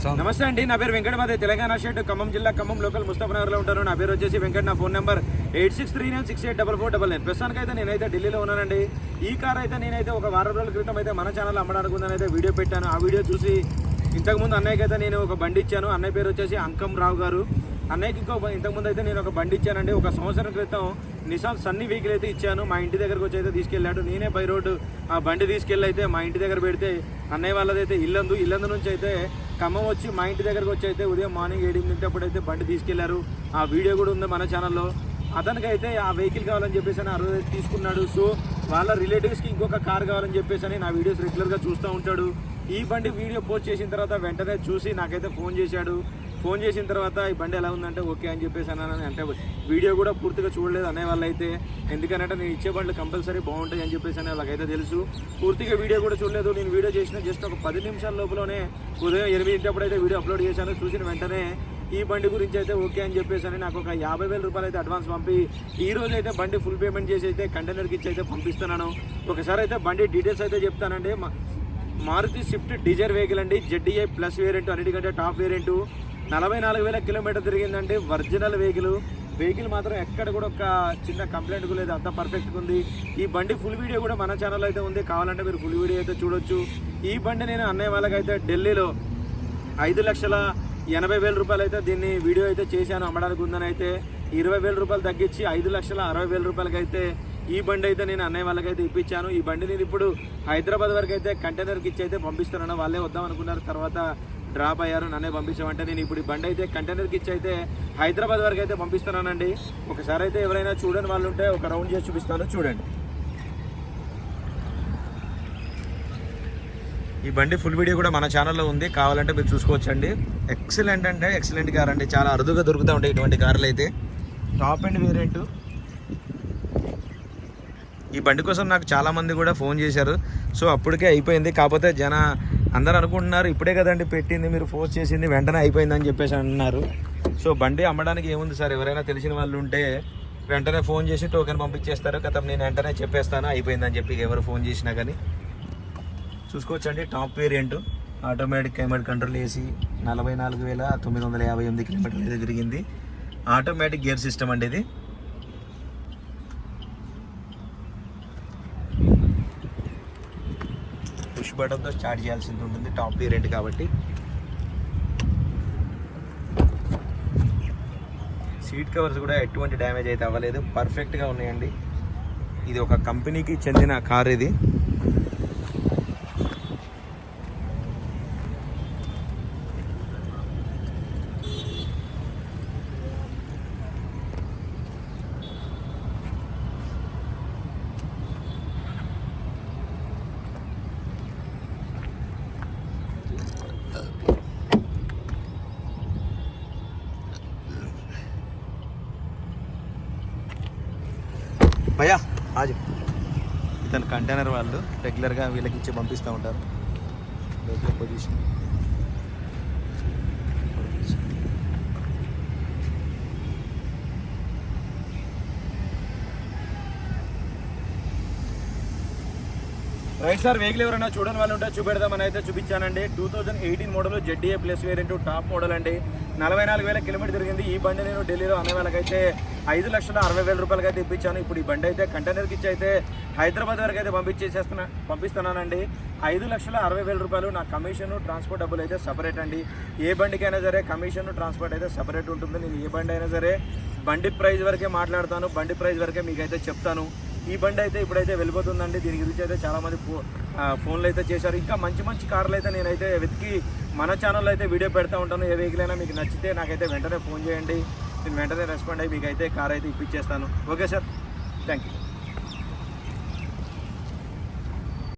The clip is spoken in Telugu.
నమస్తే అండి నా పేరు వెంకట తెలంగాణ స్టేట్ ఖమ్మం జిల్లా ఖమ్మం లోకల్ ముస్తాఫనగర్లో ఉంటాను. నా పేరు వచ్చేసి వెంకట నా phone number eight six three nine six eight double four double nine. ప్రస్తుతానికైతే నేనైతే ఢిల్లీలో ఉన్నానండి. ఈ కార్ అయితే నేనైతే ఒక వారం రోజుల క్రితం అయితే మన ఛానల్ అమ్మడానికి అయితే వీడియో పెట్టాను. ఆ వీడియో చూసి ఇంతకుముందు అన్నయ్యకి అయితే నేను ఒక బండి ఇచ్చాను. అన్నయ్య పేరు వచ్చేసి అంకం రావు గారు. అన్నయ్యకి ఇంకో ఇంతకుముందు అయితే నేను ఒక బండి ఇచ్చానండి. ఒక సంవత్సరం క్రితం నిసాన్ సన్నీ వెహికల్ అయితే ఇచ్చాను. మా ఇంటి దగ్గరకు వచ్చి అయితే తీసుకెళ్ళాడు. నేనే బై రోడ్డు ఆ బండి తీసుకెళ్ళి అయితే మా ఇంటి దగ్గర పెడితే అన్నయ్య వాళ్ళదైతే ఇల్లందు ఇల్లందు నుంచి అయితే ఖమ్మం వచ్చి మా ఇంటి దగ్గరకు వచ్చి అయితే ఉదయం మార్నింగ్ ఏడింటిప్పుడు అప్పుడైతే బండి తీసుకెళ్ళారు. ఆ వీడియో కూడా ఉంది మన ఛానల్లో. అతనికైతే ఆ వెహికల్ కావాలని చెప్పేసి అని ఆ రోజు తీసుకున్నాడు. సో వాళ్ళ రిలేటివ్స్కి ఇంకొక కార్ కావాలని చెప్పేసి అని నా వీడియోస్ రెగ్యులర్గా చూస్తూ ఉంటాడు. ఈ బండి వీడియో పోస్ట్ చేసిన తర్వాత వెంటనే చూసి నాకైతే ఫోన్ చేశాడు. ఫోన్ చేసిన తర్వాత ఈ బండి ఎలా ఉందంటే ఓకే అని చెప్పేసి అన్నాను. అంటే వీడియో కూడా పూర్తిగా చూడలేదు అనే వాళ్ళైతే ఎందుకనంటే నేను ఇచ్చే బండ్లు కంపల్సరీ బాగుంటాయి అని చెప్పేసి అనే వాళ్ళకైతే తెలుసు. పూర్తిగా వీడియో కూడా చూడలేదు. నేను వీడియో చేసిన జస్ట్ ఒక పది నిమిషాల లోపలనే ఉదయం ఎనిమిదింటప్పుడు అయితే వీడియో అప్లోడ్ చేశాను. చూసిన వెంటనే ఈ బండి గురించి అయితే ఓకే అని చెప్పేసి అని నాకు ఒక యాభై వేల రూపాయలు అయితే అడ్వాన్స్ పంపి ఈ రోజు అయితే బండి ఫుల్ పేమెంట్ చేసి అయితే కంటైనర్కి ఇచ్చి అయితే పంపిస్తున్నాను. ఒకసారి అయితే బండి డీటెయిల్స్ అయితే చెప్తానండి. మారుతి స్విఫ్ట్ డిజైర్ వెహికల్ అండి. జెడ్డీఐ ప్లస్ వేరియంట్ అన్నిటికంటే టాప్ వేరియంట్. నలభై నాలుగు వేల కిలోమీటర్ తిరిగిందండి. Original vehicle. వెహికల్ మాత్రం ఎక్కడ కూడా ఒక చిన్న కంప్లైంట్ లేదు. అంత పర్ఫెక్ట్గా ఉంది. ఈ బండి ఫుల్ వీడియో కూడా మన ఛానల్ అయితే ఉంది. కావాలంటే మీరు ఫుల్ వీడియో అయితే చూడొచ్చు. ఈ బండి నేను అన్నయ్య వాళ్ళకైతే ఢిల్లీలో ఐదు లక్షల ఎనభై వేల రూపాయలు అయితే దీన్ని వీడియో అయితే చేశాను అమ్మడానికి ఉందని అయితే ఇరవై వేల రూపాయలు తగ్గించి ఐదు లక్షల అరవై వేల రూపాయలకి అయితే ఈ బండి అయితే నేను అన్నయ్య వాళ్ళకైతే ఇప్పించాను. ఈ బండి నేను ఇప్పుడు హైదరాబాద్ వరకు అయితే కంటైనర్కి ఇచ్చి అయితే పంపిస్తున్నాను వాళ్ళే వద్దాం అనుకున్నారు. తర్వాత డ్రాప్ అయ్యారు నన్నే పంపించామంటే నేను ఇప్పుడు ఈ బండి అయితే కంటైనర్కి ఇచ్చి అయితే హైదరాబాద్ వరకు అయితే పంపిస్తున్నానండి. ఒకసారి అయితే ఎవరైనా చూడని వాళ్ళు ఉంటే ఒక రౌండ్ చేసి చూపిస్తాను చూడండి. ఈ బండి ఫుల్ వీడియో కూడా మన ఛానల్లో ఉంది కావాలంటే మీరు చూసుకోవచ్చండి. ఎక్సలెంట్ అంటే ఎక్సలెంట్ కార్ అండి. చాలా అరుదుగా దొరుకుతూ ఉంటాయి ఇటువంటి కార్లు అయితే. టాప్ అండ్ వేరియంట్ ఈ బండి కోసం నాకు చాలామంది కూడా ఫోన్ చేశారు. సో అప్పటికే అయిపోయింది. కాకపోతే జన అందరు అనుకుంటున్నారు ఇప్పుడే కదండి పెట్టింది మీరు ఫోర్స్ చేసింది వెంటనే అయిపోయిందని చెప్పేసి అంటున్నారు సో బండి అమ్మడానికి ఏముంది సార్? ఎవరైనా తెలిసిన వాళ్ళు ఉంటే వెంటనే ఫోన్ చేసి టోకెన్ పంపించేస్తారు. కదా నేను వెంటనే చెప్పేస్తాను అయిపోయిందని చెప్పి ఎవరు ఫోన్ చేసినా కానీ. చూసుకోవచ్చండి top variant automatic climate control AC నలభై నాలుగు వేల తొమ్మిది వందల యాభై ఎనిమిది కిలోమీటర్లు తిరిగింది ఆటోమేటిక్ గేర్ సిస్టమ్ అండి ఇది. పుష్ బటన్తో స్టార్ట్ చేయాల్సి ఉంటుంది. టాప్ వేరియంట్ కాబట్టి. సీట్ కవర్స్ కూడా ఎటువంటి డ్యామేజ్ అయితే అవ్వలేదు. పర్ఫెక్ట్గా ఉన్నాయండి. ఇది ఒక కంపెనీకి చెందిన కార్ ఇది. భయా ఆజు ఇతను కంటైనర్ వాళ్ళు రెగ్యులర్గా వీళ్ళకి ఇచ్చి పంపిస్తూ ఉంటారు. పొజిషన్ రైట్ సార్ వెహికల్ ఎవరైనా చూడని వాళ్ళు ఉంటే చూపెడదామని అయితే చూపించానండి. Two thousand eighteen model ZDA plus variant top model అండి. నలభై నాలుగు వేల కిలోమీటర్ తిరిగింది. ఈ బండి నేను ఢిల్లీలో అనే వాళ్ళకైతే ఐదు లక్షల అరవై వేల రూపాయలకి అయితే ఇప్పించాను. ఇప్పుడు ఈ బండి అయితే కంటైనర్కి ఇచ్చి అయితే హైదరాబాద్ వరకు అయితే పంపించేసేస్తున్నా పంపిస్తున్నానండి. ఐదు లక్షల అరవై వేల రూపాయలు నా కమిషన్ ట్రాన్స్పోర్ట్ డబ్బులు అయితే సపరేట్ అండి. ఏ బండికైనా సరే కమిషన్ ట్రాన్స్పోర్ట్ అయితే సపరేట్ ఉంటుంది. నేను ఏ బండి అయినా సరే బండి ప్రైస్ వరకే మాట్లాడతాను. బండి ప్రైస్ వరకే మీకైతే చెప్తాను. ఈ బండి అయితే ఇప్పుడైతే వెళ్ళిపోతుందండి. దీని గురించి అయితే చాలామంది ఫో- ఫోన్లు అయితే చేశారు. ఇంకా మంచి మంచి కార్లు అయితే నేనైతే వెతికి మన ఛానల్లో అయితే వీడియో పెడతా ఉంటాను. ఏ వెహికల్ అయినా మీకు నచ్చితే నాకైతే వెంటనే ఫోన్ చేయండి. నేను వెంటనే రెస్పాండ్ అయ్యి మీకు అయితే కార్ అయితే ఇప్పించేస్తాను. Okay sir. Thank you